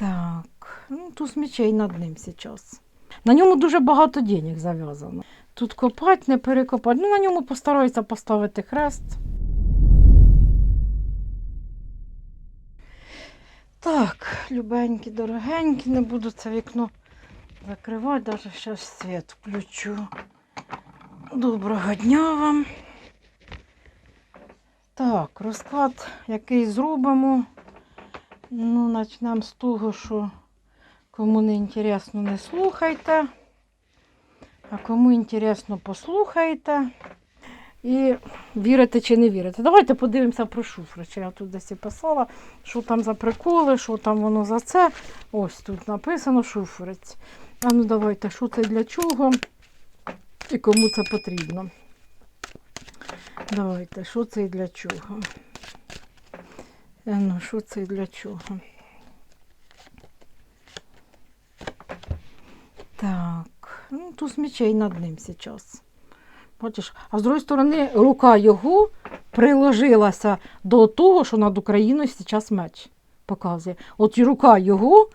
Так, ну туз мечей над ним зараз. На ньому дуже багато денег зав'язано. Тут копать, не перекопать. Ну, на ньому постараються поставити хрест. Так, любенькі, дорогенькі, не буду це вікно закривати, навіть зараз світ включу. Доброго дня вам. Так, розклад, який зробимо. Ну, почнемо з того, що кому не інтересно, не слухайте. А кому інтересно, послухайте. І вірите чи не вірите. Давайте подивимося про шуфри. Чи я тут десь і писала, що там за приколи, що там воно за це. Ось тут написано шуфрець. А ну давайте, що це для чого і кому це потрібно. Давайте, що це і для чого? Е, Ну, що це для чого? Так, ну туз мечей над ним зараз. Бачиш, а з другої сторони, рука його приложилася до того, що над Україною зараз меч показує. От і рука його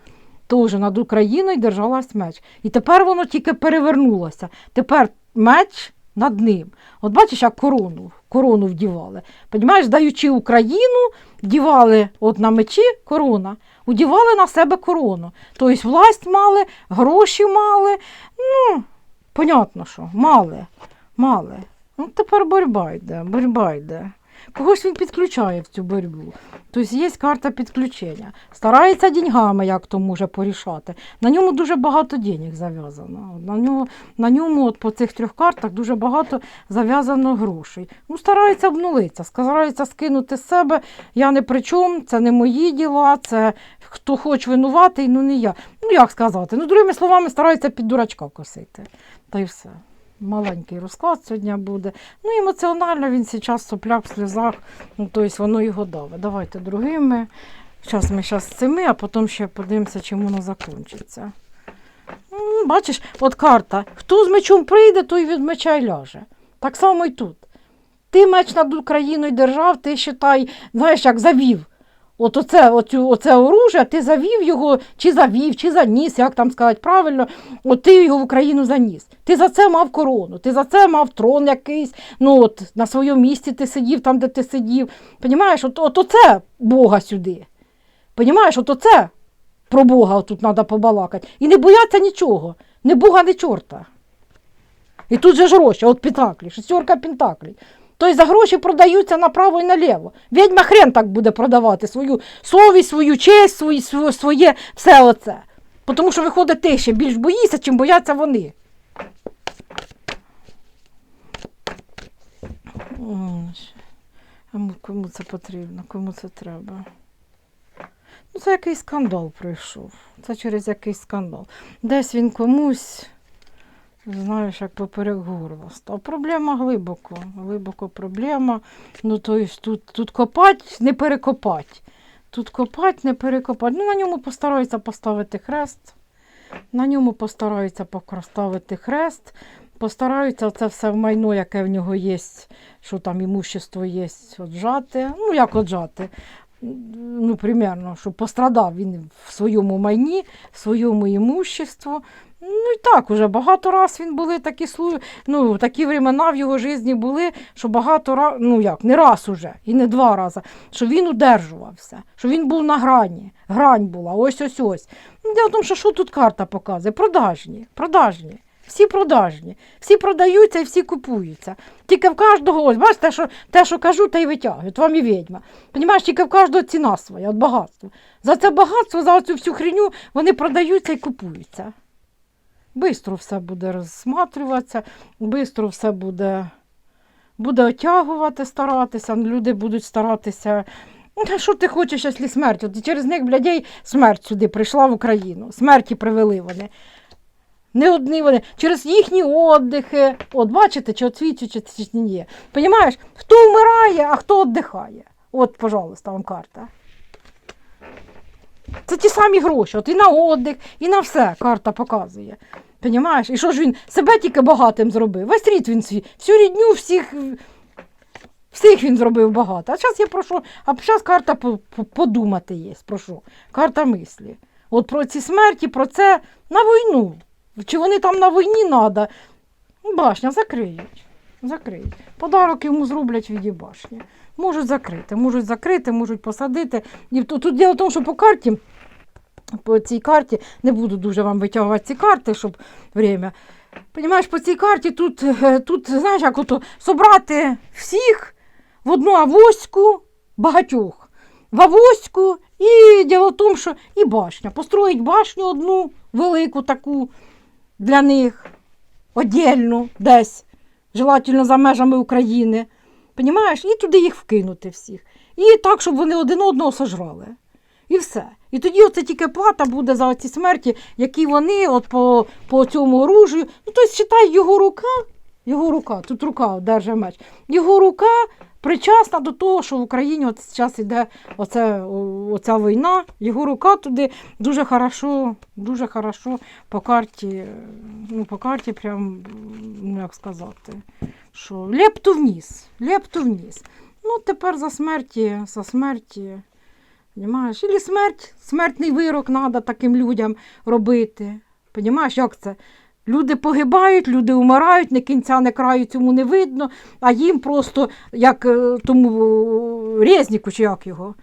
теж над Україною держалась меч. І тепер воно тільки перевернулося. Тепер меч над ним. От бачиш, як корону, корону вдівали. Понімаєш, даючи Україну, вдівали от на мечі корона, удівали на себе корону. Тобто власть мали, гроші мали. Ну, понятно, що мали, мали. Ну, тепер боротьба йде, боротьба йде. Когось він підключає в цю боротьбу. Тобто є карта підключення. Старається деньгами, як то може порішати. На ньому дуже багато денег зав'язано. На ньому, на ньому от по цих трьох картах дуже багато зав'язано грошей. Ну, старається обнулитися, старається скинути з себе. Я не при чому, це не мої діла, це хто хоч винуватий, ну не я. Ну як сказати? Ну, другими словами, старається під дурачка косити. Та й все. Маленький розклад сьогодні буде. Ну, емоціонально він зараз сопляк в сльозах, ну, тобто воно його давить. Давайте другими. Зараз ми зараз цими, а потім ще подивимося, чим воно закінчиться. Ну, бачиш, от карта. Хто з мечом прийде, той від меча й ляже. Так само і тут. Ти меч над Україною держав, ти считай, знаєш, як завів. От оце, оцю, оце оружие, ти завів його, чи завів, чи заніс, як там сказати правильно, от ти його в Україну заніс. Ти за це мав корону, ти за це мав трон якийсь, ну от на своєму місці ти сидів, там, де ти сидів. Понімаєш, от, от оце Бога сюди. Понімаєш, от оце про Бога тут треба побалакати. І не бояться нічого, не Бога, не чорта. І тут же ж гроші, от Пентаклі, шестерка Пентаклі. Тобто за гроші продаються направо і наліво. Відьма хрен так буде продавати свою совість, свою честь, свої, своє все оце. Тому що виходить, ти ще більш боїшся, чим бояться вони. Кому це потрібно, кому це треба? Ну, це якийсь скандал прийшов. Це через якийсь скандал. Десь він комусь, знаєш, як поперек горла став. Проблема глибоко. Глибоко проблема. Ну, тобто тут, тут копать, не перекопать. Тут копать, не перекопать. Ну, на ньому постараються поставити хрест. На ньому постараються поставити хрест. Постараються це все майно, яке в нього є, що там імущество є, отжати. Ну, як отжати? Ну, примерно, що пострадав він в своєму майні, в своєму імуществу. Ну і так, уже багато раз він були такі ну, такі времена в його житті були, що багато раз, ну як, не раз уже, і не два рази, що він удержувався, що він був на грані. Грань була, ось ось ось. Дело в тому, що що тут карта показує? Продажні, продажні. Всі продажні, всі продаються і всі купуються. Тільки в кожного, ось бачите, що, те, що кажу, те й витягую. От вам і відьма. Понімаєш, тільки в кожного ціна своя, от багатство. За це багатство, за цю всю хреню вони продаються і купуються. Бистро все буде розсматрюватися, бистро все буде, буде отягувати, старатися. Люди будуть старатися. Ну, та Що ти хочеш, якщо смерть? От через них, блядей, смерть сюди прийшла в Україну. Смерті привели вони. Не одні вони. Через їхні отдихи. От бачите, чи оцвічують, чи, чи ні. Понімаєш, хто вмирає, а хто віддихає. От, пожалуйста, вам карта. Це ті самі гроші. От і на отдих, і на все карта показує. Понімаєш? І що ж він себе тільки багатим зробив? Весь рід він свій, всю рідню, всіх, всіх він зробив багато. А зараз я прошу, а зараз карта по- по- подумати є, прошу. Карта мислі. От про ці смерті, про це на війну. Чи вони там на війні треба? Башня закриють. Закриють. Подарок йому зроблять в віді башні. Можуть закрити, можуть закрити, можуть посадити. І тут, тут діло в тому, що по карті, по цій карті, не буду дуже вам витягувати ці карти, щоб время. Понімаєш, по цій карті тут, е, тут знаєш, як ото собрати всіх в одну авоську, багатьох, в авоську, і діло в тому, що і башня. Построїть башню одну велику таку для них, одільну десь, желательно за межами України. Понімаєш? І туди їх вкинути всіх. І так, щоб вони один одного сожрали. І все. І тоді оце тільки плата буде за ці смерті, які вони от по, по цьому оружію. Ну, тобто, читай, його рука, його рука, тут рука держить меч. Його рука причасна до того, що в Україні от зараз йде оце, оця війна. Його рука туди дуже хорошо, дуже хорошо по карті, ну, по карті прям, ну як сказати, що лепту вниз, лепту вниз. Ну, тепер за смерті, за смерті. Понімаєш? Ілі смерть, смертний вирок треба таким людям робити. Понімаєш, як це? Люди погибають, люди вмирають, ні кінця, ні краю цьому не видно, а їм просто, як е, тому Резніку, чи як його.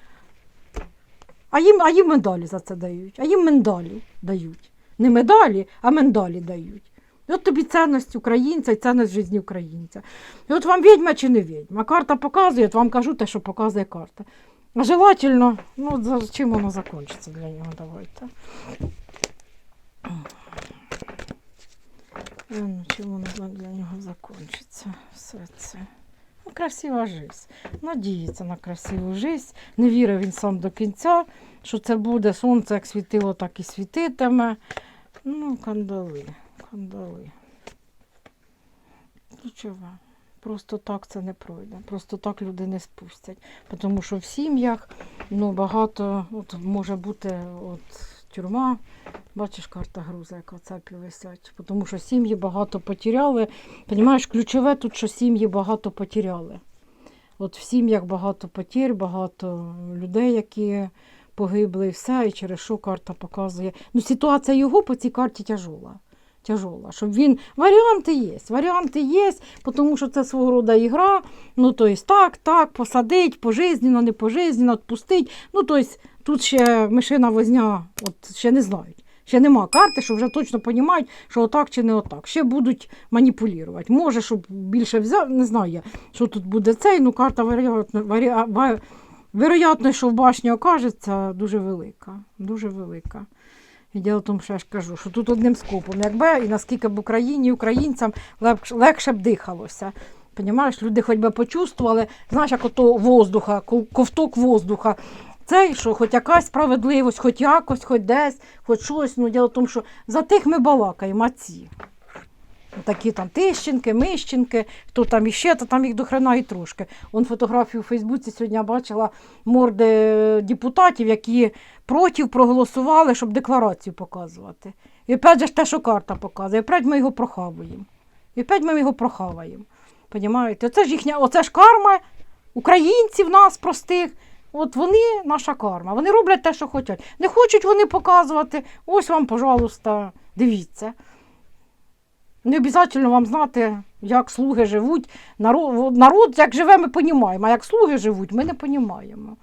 А їм, а їм медалі за це дають. А їм медалі дають. Не медалі, а медалі дають. От тобі цінність українця і цінність житті українця. І от вам відьма чи не відьма. Карта показує, от вам кажу те, що показує карта. А Желательно, ну, чим воно закінчиться для нього, давайте. Ну, чим воно для нього закінчиться все це. Ну, красива життя. Надіється на красиву життя. Не вірив він сам до кінця, що це буде сонце, як світило, так і світитиме. Ну, кандали, кандали. Ключове. Просто так це не пройде. Просто так люди не спустять. Тому що в сім'ях ну, багато от, може бути от, тюрма. Бачиш, карта груза, яка цепі висять. Тому що сім'ї багато потеряли. Понімаєш, ключове тут, що сім'ї багато потеряли. От в сім'ях багато потерь, багато людей, які погибли, і все, і через що карта показує. Ну, ситуація його по цій карті тяжола. Тяжола. Щоб він. Варіанти є. Варіанти є, тому що це свого роду ігра. Ну, тобто, так, так, посадить, пожизненно, не пожизненно, відпустить. Ну, тобто, тут ще мишина возня, от ще не знають. Ще нема карти, що вже точно розуміють, що отак чи не отак. Ще будуть маніпулювати. Може, щоб більше взяв, не знаю що тут буде цей, ну карта вероятно, вероятно, що в башні окажеться дуже велика. Дуже велика. І в тому, що я ж кажу, що тут одним скопом, якби і наскільки б Україні, українцям легше, легше б дихалося. Понімаєш, люди хоч би почувствували, знаєш, як ото воздуха, ковток воздуха. Це що хоч якась справедливість, хоч якось, хоч десь, хоч щось. Ну, діло в тому, що за тих ми балакаємо, а ці. Такі там Тищенки, Мищенки, хто там іще, то там їх до хрена і трошки. Он фотографію у Фейсбуці сьогодні бачила морди депутатів, які проти проголосували, щоб декларацію показувати. І опять же те, що карта показує, і опять ми його прохавуємо. І опять ми його прохаваємо. Понімаєте? Оце ж їхня, оце ж карма українців нас простих. От вони наша карма. Вони роблять те, що хочуть. Не хочуть вони показувати. Ось вам, пожалуйста, дивіться. Не обов'язково вам знати, як слуги живуть. Народ, народ як живе, ми розуміємо, а як слуги живуть, ми не розуміємо.